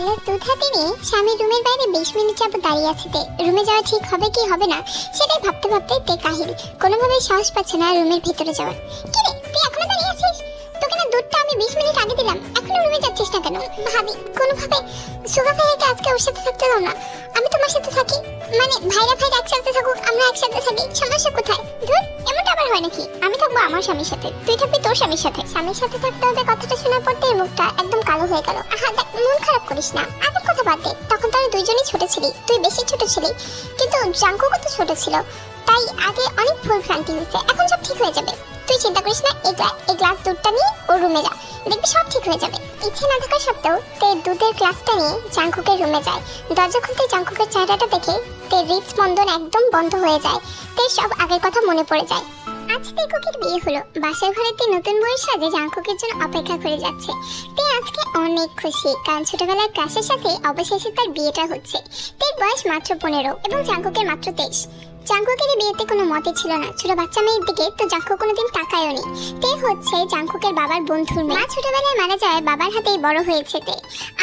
Glass দুধ হাতে নিয়ে স্বামীর রুমের বাইরে বিশ মিনিট যাবত দাঁড়িয়ে আছে রুমে যাওয়া ঠিক হবে কি হবে না, সেটাই ভাবতে ভাবতে তে কাহিল। কোনোভাবে সাহস পাচ্ছে না রুমের ভিতরে যাওয়ার। কি রে, তুই এখনও দাঁড়িয়ে আছিস? দুধটা আমি বিশ মিনিট আগে দিলাম। এখনও রুমে যাচ্ছিস না কেন? ভাবি, কোনোভাবে সুগা ভাইয়াকে আজকে ওর সাথে থাকতে দাও না। আমি তোমার সাথে থাকি। মানে ভাইরা ভাইরা একসাথে থাকুক, আমরা একসাথে থাকি। সমস্যা কোথায়? ধুর, এমনটা আবার হয় নাকি? আমি থাকব আমার স্বামীর সাথে। তুই থাকবি তোর স্বামীর সাথে। স্বামীর সাথে থাকতে হবে কথাটা শোনার পর তোর মুখটা একদম কালো হয়ে গেল। আহা, দেখ, মন খারাপ করিস না। আগের কথা বাদ দে। তখন তোরা দুইজনই ছোট ছিলি। তুই বেশি ছোট ছিলি। কিন্তু জাঙ্কুকও তো ছোট ছিল। তাই আগে অনেক ভুল ভ্রান্তি হয়েছে। এখন সব ঠিক হয়ে যাবে। তুই চিন্তা করিস না, এই গ্লাস এই গ্লাস দুধটা নিয়ে ওর রুমে যা। দেখবি সব ঠিক হয়ে যাবে। ইচ্ছে না থাকা সত্ত্বেও তে দুধের গ্লাসটা নিয়ে জাঙ্কুকের রুমে যায়। দরজা খুলতে জাঙ্কুকের চেহারাটা দেখে তে হৃদস্পন্দন একদম বন্ধ হয়ে যায়। তে সব আগের কথা মনে পড়ে যায়। আজ তেকুকের বিয়ে হলো। বাসার ঘরে তে নতুন বউয়ের সাথে জাঙ্কুকের জন্য অপেক্ষা করে যাচ্ছে। তে আজকে অনেক খুশি, কারণ ছোটবেলার ক্লাসের সাথে অবশেষে তার বিয়েটা হচ্ছে। তের বয়স মাত্র পনেরো এবং জাঙ্কুকের মাত্র তেইশ। জাঙ্কুকের বিয়েতে কোনো মতে ছিল না। ছোট বাচ্চা মেয়ের দিকে তো জাঙ্কু কোনোদিন তাকায়ও নি। তে হচ্ছে জাঙ্কুকের বাবার বন্ধুর মেয়ে। মা ছোটবেলায় মারা যায় বাবার হাতেই বড় হয়েছে তে।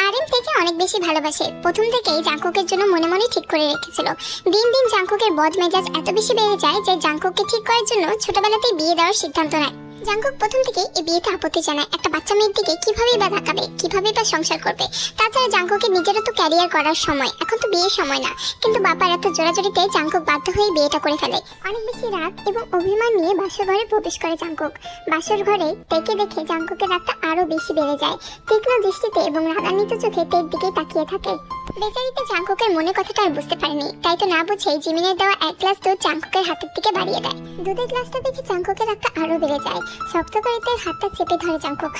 আরেম থেকে অনেক বেশি ভালোবাসে। প্রথম থেকেই জাঙ্কুকের জন্য মনে মনে ঠিক করে রেখেছিল। দিন দিন জাঙ্কুকের বদ মেজাজ এত বেশি বেড়ে যায় যে জাঙ্কুককে ঠিক করার জন্য ছোটবেলাতেই বিয়ে দেওয়ার সিদ্ধান্ত নেয়। জাঙ্কুক প্রথম থেকে এই বিয়েতে আপত্তি জানায় একটা বাচ্চা মেয়ের দিকে কীভাবে বা তাকাবে, কীভাবে বা সংসার করবে। তাছাড়া জাঙ্কুকের নিজেরও তো ক্যারিয়ার করার সময়, এখন তো বিয়ের সময় না। কিন্তু বাবার এত জোরাজোরিতে জাঙ্কুক বাধ্য হয়ে বিয়েটা করে ফেলে। অনেক বেশি রাগ এবং অভিমান নিয়ে বাসর ঘরে প্রবেশ করে জাঙ্কুক বাসর ঘরে তেকে দেখে জাঙ্কুকের রাগটা আরও বেশি বেড়ে যায়। তীক্ষ্ণ দৃষ্টিতে এবং রাগান্বিত চোখে তের দিকে তাকিয়ে থাকে। বেচারিতে চাঙ্কুকের মনে কথাটা আর বুঝতে পারেনি। তাই তো না বুঝে জিমিনের দেওয়া এক গ্লাস দুধ চাঙ্কুকের হাতের দিকে বাড়িয়ে দেয়। দুধের গ্লাসটা দেখে চাঙ্কুকের রাগটা আরও বেড়ে যায়। শক্ত করে তার হাতটা চেপে ধরে চাঙ্কুক?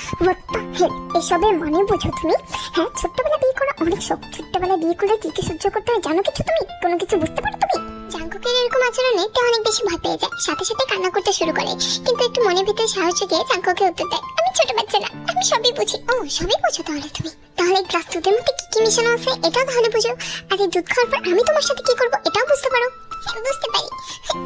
এসবের মনে বুঝো তুমি? হ্যাঁ ছোট্টবেলা বিয়ে করা অনেক শক্ত ছোট্টবেলা বিয়ে করে কি কি সহ্য করতে হয় জানো কিছু তুমি? কোনো কিছু বুঝতে পারো তুমি? জাঙ্কুকের এরকম আচরণে তে অনেক বেশি ভয় পেয়ে যায়। সাথে সাথে কান্না করতে শুরু করে। কিন্তু একটু মনের ভিতরে সাহস জুগিয়ে জাঙ্কুকে উত্তর দেয়, আমি ছোট বাচ্চা না, আমি সবই বুঝি। ও, সবই বুঝো তাহলে তুমি। তাহলে গ্লাস দুধের মধ্যে কি কি মিশানো আছে, এটাও তাহলে বুঝো। আর এই দুধ খাওয়ার পর আমি তোমার সাথে কি করব, এটাও বুঝতে পারো। বুঝতে পারি।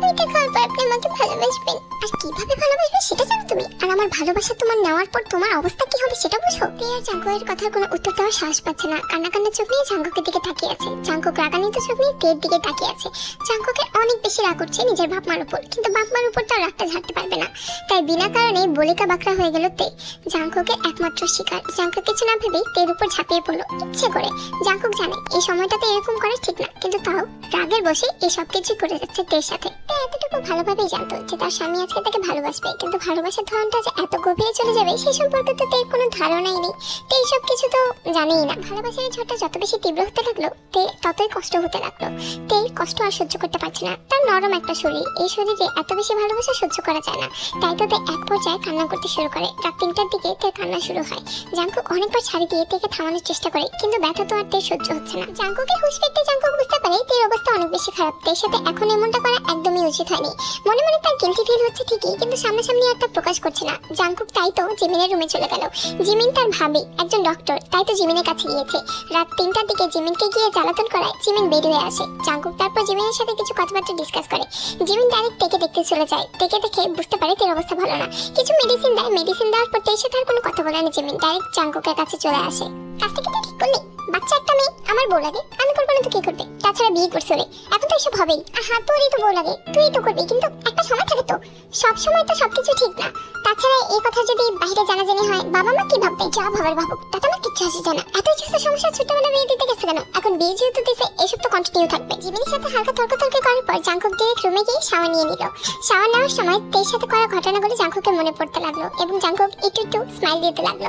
এটা খাওয়ার পর আপনি আমাকে ভালোবাসবেন। আর কীভাবে ভালোবাসবে সেটা জানো তুমি? আর আমার ভালোবাসা তোমার নেওয়ার পর তোমার অবস্থা কি হবে সেটা বুঝো? আর জাঙ্কুকের কথার কোনো উত্তর দেওয়ার সাহস পাচ্ছে না। কান্না চোখ নিয়ে জাঙ্কুকের দিকে তাকিয়ে আছে। জাঙ্কুক রাগান্বিত চোখ নিয়ে তের দিকে তাকিয়ে আছে। জাঙ্কুকের অনেক বেশি রাগ উঠছে নিজের বাপ মার উপর। কিন্তু বাপ মার উপর তার রাগটা ঝাড়তে পারবে না। তাই বিনা কারণে বলিকা বাকরা হয়ে গেল তে। জাঙ্কুকের একমাত্র শিকার। জাঙ্কুক কিছু না ভেবেই তের উপর ঝাঁপিয়ে পড়ল। ইচ্ছে করে। জাঙ্কুক জানে, এই সময়টাতে এরকম করা ঠিক না। কিন্তু তাও রাগের বসে এই সব কিছু করে যাচ্ছে তের সাথে। তে এতটুকু ভালোভাবেই জানতো যে তার স্বামী আজকে তাকে ভালোবাসবে, কিন্তু ভালোবাসার ধরনটা যে এত গভীরে চলে যাবে সেই সম্পর্কে তো তের কোনো ধারণাই নেই। তে এইসব কিছু তো জানেই না। ভালোবাসার ঝড়টা যত বেশি তীব্র হতে লাগল, তে ততই কষ্ট হতে লাগল। তে কষ্ট আর সহ্য করতে পারছে না। তার নরম একটা শরীর, এই শরীরে এত বেশি ভালোবাসা সহ্য করা যায় না। তাই তো তে এক পর্যায়ে কান্না করতে শুরু করে। রাত তিনটার দিকে তার কান্না শুরু হয়। জাঙ্কুক অনেকবার ছাড়ি দিয়ে তেকে থামানোর চেষ্টা করে, কিন্তু ব্যথা তো আর তে সহ্য হচ্ছে না। জাঙ্কুকের হুশ ফিরতে জাঙ্কুক বুঝতে পারে তের অবস্থা অনেক বেশি খারাপ। তের সাথে এখন এমনটা করা একদমই উচিত হয়নি। মনে মনে তার গিলটি ফিল হচ্ছে ঠিকই, কিন্তু সামনাসামনি আর তা প্রকাশ করছে না। জাঙ্কুক তাই তো জিমিনের রুমে চলে গেল। জিমিন তার ভাবি, একজন ডক্টর তাই তো জিমিনের কাছে গিয়েছে। রাত তিনটার দিকে জিমিনকে গিয়ে জ্বালাতন করায় জিমিন বের হয়ে আসে। জাঙ্কুক তারপর জিমিনের সাথে কিছু কথাবার্তা ডিসকাস করে। জিমিন ডাইরেক্ট তেকে দেখতে চলে যায়। তেকে দেখে বুঝতে পারে তের অবস্থা ভালো না। কিছু মেডিসিন দেয়। মেডিসিন দেওয়ার পর তের সাথে আর কোনো কথা বলে না জিমিন। ডাইরেক্ট জাঙ্কুকের কাছে চলে আসে। কাজটা কিন্তু ঠিক করলি? বাচ্চা একটা মেয়ে, আমার বউ লাগে। আমি করব না তো কি করবে? তাছাড়া বিয়ে করছে ওরে। এখন তো এসব হবেই। আহা, তোরই তো বউ লাগে। তুই তো করবি, কিন্তু একটা সময় থাকে তো। সব সময় তো সবকিছু ঠিক না। তাছাড়া এই কথা যদি বাইরে জানাজানি হয়, বাবা মা কি ভাববে? যা ভাবার ভাবুক, তাতে আমার কিচ্ছু আসে জানা এত যেহেতু সমস্যা ছোটবেলা বিয়ে দিতে গেছে কেন? এখন বিয়ে যেহেতু দিছে, এসব তো কন্টিনিউ থাকবে। জীবনের সাথে হালকা তর্ক তর্ক করার পর জাঙ্কুক ডিরেক্ট রুমে গিয়ে শাওয়ার নিয়ে নিল। শাওয়ার নেওয়ার সময় তের সাথে করা ঘটনাগুলো জাঙ্কুকের মনে পড়তে লাগল এবং জাঙ্কুক একটু একটু স্মাইল দিতে লাগল।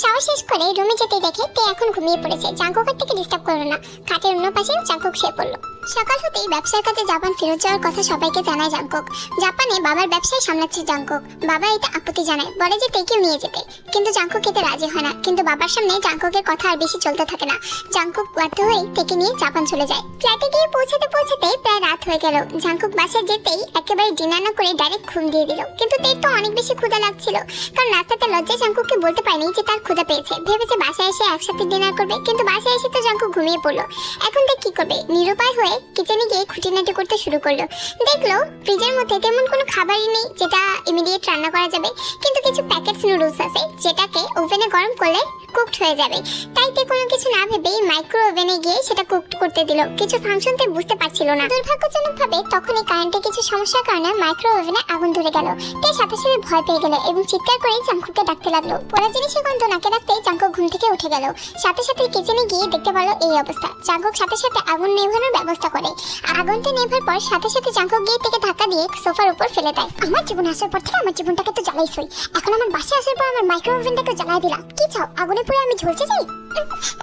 শাওয়ার শেষ করে রুমে যেতে দেখে তে এখন ঘুমিয়ে পড়েছে। জাঙ্কুকের থেকে ডিস্টার্ব করল না। খাটের অন্য পাশে চাঙ্কুক শুয়ে পড়ল। সকাল হতেই ব্যবসার কাজে জাপান ফেরত যাওয়ার কথা সবাইকে জানায় জাঙ্কুক জাপানে বাবার ব্যবসায় সামলাচ্ছে জাঙ্কুক বাবা এতে আপত্তি জানায়, বলে যে তেকেও নিয়ে যেতে। কিন্তু জাঙ্কুক এতে রাজি হয় না। কিন্তু বাবার সামনে জাঙ্কুকের কথা আর বেশি চলতে থাকে না। জাঙ্কুক বাধ্য হয়ে তেকে নিয়ে জাপান চলে যায়। ফ্ল্যাটে গিয়ে পৌঁছাতে পৌঁছাতে প্রায় রাত হয়ে গেল। জাঙ্কুক বাসায় যেতেই একেবারে ডিনার না করে ডাইরেক্ট ঘুম দিয়ে দিল। কিন্তু তের তো অনেক বেশি ক্ষুধা লাগছিল। কারণ রাস্তাতে লজ্জায় জাঙ্কুককে বলতে পারেনি যে তার ক্ষুধা পেয়েছে। ভেবেছে বাসায় এসে একসাথে ডিনার করবে, কিন্তু বাসায় এসে তো জাঙ্কুক ঘুমিয়ে পড়ল। এখন তে কি করবে? নিরুপায় হয়ে কিচেনে গিয়ে খুঁটিনাটি করতে শুরু করল। দেখল ফ্রিজের মধ্যে তেমন কোনো খাবারই নেই যেটা ইমিডিয়েট রান্না করা যাবে, কিন্তু কিছু প্যাকেটস নুডলস আছে যেটাকে ওভেনে গরম করলে কুকড হয়ে যাবে। তাই তে কোনো কিছু না ভেবেই মাইক্রো ওভেনে গিয়ে সেটা কুকড করতে দিল। কিছু ফাংশন তে বুঝতে পারছিল না। দুর্ভাগ্যজনকভাবে তখনই কারেন্টে কিছু সমস্যার কারণে মাইক্রো ওভেনে আগুন ধরে গেল। তে সাথে সাথে ভয় পেয়ে গেল এবং চিৎকার করে জাঙ্কুকে ডাকতে লাগল। পড়া জিনিসের গন্ধ নাকে ডাকতে জাঙ্কুক ঘুম থেকে উঠে গেল। সাথে সাথে কিচেনে গিয়ে দেখতে পেল এই অবস্থা। জাঙ্কুক সাথে সাথে আগুন নেভানোর ব্যবস্থা করে। আর আগুনটা নেভার পর সাথে সাথে জাঙ্কুক গিয়ে থেকে ধাক্কা দিয়ে সোফার উপর ফেলে দেয়। আমার জীবন আসার পর থেকে আমার জীবনটাকে তো জ্বালাইছই এখন আমার বাসায় আসার পর আমার মাইক্রো ওভেনটাকে জ্বালাই দিলা কি চাও? আগুনে পুরো আমি ঝলসে যাই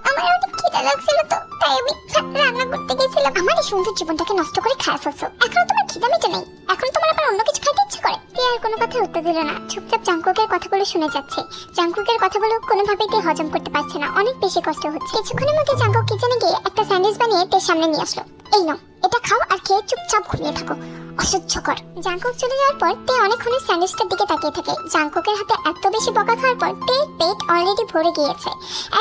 আমার অনেক খিদে লাগছিল তো, তাই আমি রান্না করতে গেছিলাম। আমার এই সুন্দর জীবনটাকে নষ্ট করে খায় ফেলছো এখন তোমার খিদে মিটে নেই। এখন তোমার আবার অন্য কিছু খাইতে ইচ্ছে করে? তে আর কোনো কথা উত্তর দিল না। চুপচাপ জাঙ্কুকের কথাগুলো শুনে যাচ্ছে। জাঙ্কুকের কথাগুলো কোনোভাবেই তে হজম করতে পারছে না। অনেক বেশি কষ্ট হচ্ছে। কিছুক্ষণের মধ্যে জাঙ্কুক কিচেনে গিয়ে একটা স্যান্ডউইচ বানিয়ে তের সামনে নিয়ে আসলো। এই নাও এটা খাও আর খেয়ে চুপচাপ ঘুমিয়ে থাকো। অসহ্যকর। জাঙ্কুক চলে যাওয়ার পর তে অনেকক্ষণ স্যান্ডউইচটার দিকে তাকিয়ে থাকে। জাঙ্কুকের হাতে এত বেশি বকা খাওয়ার পর তে পেট অলরেডি ভরে গিয়েছে।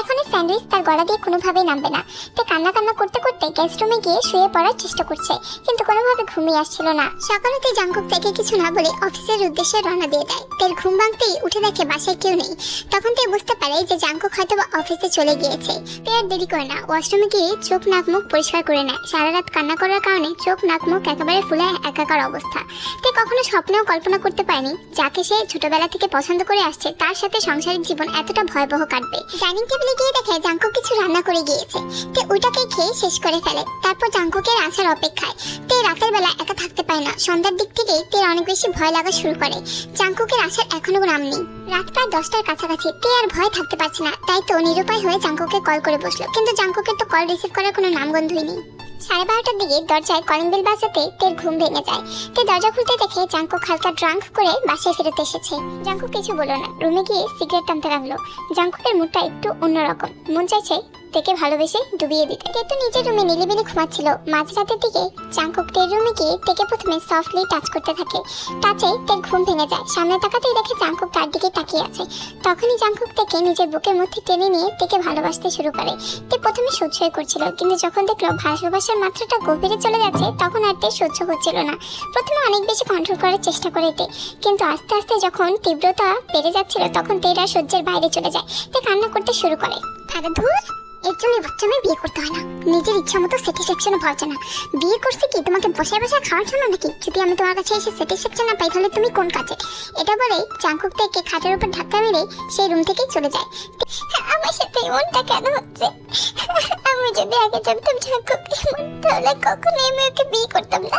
এখন স্যান্ডউইচ তার গলা দিয়ে কোনোভাবেই নামবে না। তে কান্না কান্না করতে করতে গেস্ট রুমে গিয়ে শুয়ে পড়ার চেষ্টা করছে, কিন্তু কোনোভাবে ঘুমিয়ে আসছিল না। সকালেতে জাঙ্কুক থেকে কিছু না বলে অফিসের উদ্দেশ্যে রওনা দিয়ে দেয়। তের ঘুম ভাঙতেই উঠে দেখে বাসায় কেউ নেই। তখন তে বুঝতে পারে যে জাঙ্কুক হয়তো অফিসে চলে গিয়েছে। তে আর দেরি করে না ওয়াশরুমে গিয়ে চোখ, নাক, মুখ পরিষ্কার করে নেয়। সারা রাত কান্না করার কারণে চোখ, নাক, মুখ একেবারে ফুলে একাকার অবস্থা। তে কখনো স্বপ্নেও কল্পনা করতে পারেনি, যাকে সে ছোটবেলা থেকে পছন্দ করে আসছে, তার সাথে সংসারিক জীবন এতটা ভয়াবহ কাটবে। ডাইনিং টেবিলে গিয়ে দেখে জাঙ্কুক কিছু রান্না করে গিয়েছে। তে ওইটাকে খেয়ে শেষ করে ফেলে। তারপর জাঙ্কুকের আসার অপেক্ষায়। তে রাতের বেলা একা থাকতে পারে না। সন্ধ্যার দিক থেকেই তে অনেক বেশি ভয় লাগা শুরু করে। জাঙ্কুকের আসার এখনও নাম নেই। রাত প্রায় দশটার কাছাকাছি। তে আর ভয় থাকতে পারছে না। তাই তো নিরুপায় হয়ে জাঙ্কুকে কল করে বসল। কিন্তু জাঙ্কুকের তো কল রিসিভ করার কোনো নামগন্ধই নেই। সাড়ে বারোটার দিকে দরজায় কলিং বেল বাজাতে তের ঘুম ভেঙে যায়। তে দরজা খুলতে দেখে জাঙ্কুক হালকা ড্রাঙ্ক করে বাসায় ফেরত এসেছে। জাঙ্কুক কিছু বলল না। রুমে গিয়ে সিগারেট টানতে লাগল। জাঙ্কুকের মুডটা একটু অন্যরকম। মন চাইছে তেকে ভালোবেসে ডুবিয়ে দিতে। তে তো নিজের রুমে নিলিবিলি ঘুমাচ্ছিল। মাঝরাতের দিকে জাঙ্কুক তের রুমে গিয়ে তেকে প্রথমে সফটলি টাচ করতে থাকে। টাচে তের ঘুম ভেঙে যায়। সামনে তাকাতেই দেখে জাঙ্কুক তার দিকে তাকিয়ে আছে। তখনই জাঙ্কুক থেকে নিজের বুকের মধ্যে টেনে নিয়ে তেকে ভালোবাসতে শুরু করে। তে প্রথমে সহ্য হয়ে করছিল, কিন্তু যখন দেখল ভালোবাসার মাত্রাটা গভীরে চলে যাচ্ছে, তখন আর তে সহ্য হচ্ছিল না। প্রথমে অনেক বেশি কন্ট্রোল করার চেষ্টা করে তে। কিন্তু আস্তে আস্তে যখন তীব্রতা বেড়ে যাচ্ছিল, তখন তেরা সহ্যের বাইরে চলে যায়। তে কান্না করতে শুরু করে। আরে ধুর! এর জন্য বাচ্চা মেয়ে বিয়ে করতে হয় না। নিজের ইচ্ছা মতো স্যাটিসফ্যাকশনও পাওয়া যায় না বিয়ে করছে কি, তোমাকে বসে বসে খাওয়ার জন্য নাকি? যদি আমি তোমার কাছে এসে স্যাটিসফ্যাকশন না পাই, তাহলে তুমি কোন কাজে? এটা বলে চাঙ্কুক থেকে খাটের উপর ধাক্কা মেরে সেই রুম থেকেই চলে যায়। আমার সাথে এমনটা কেন হচ্ছে? আমি যদি আগে জানতাম চাঙ্কুক, তাহলে কখনোই আমি ওকে বিয়ে করতাম না।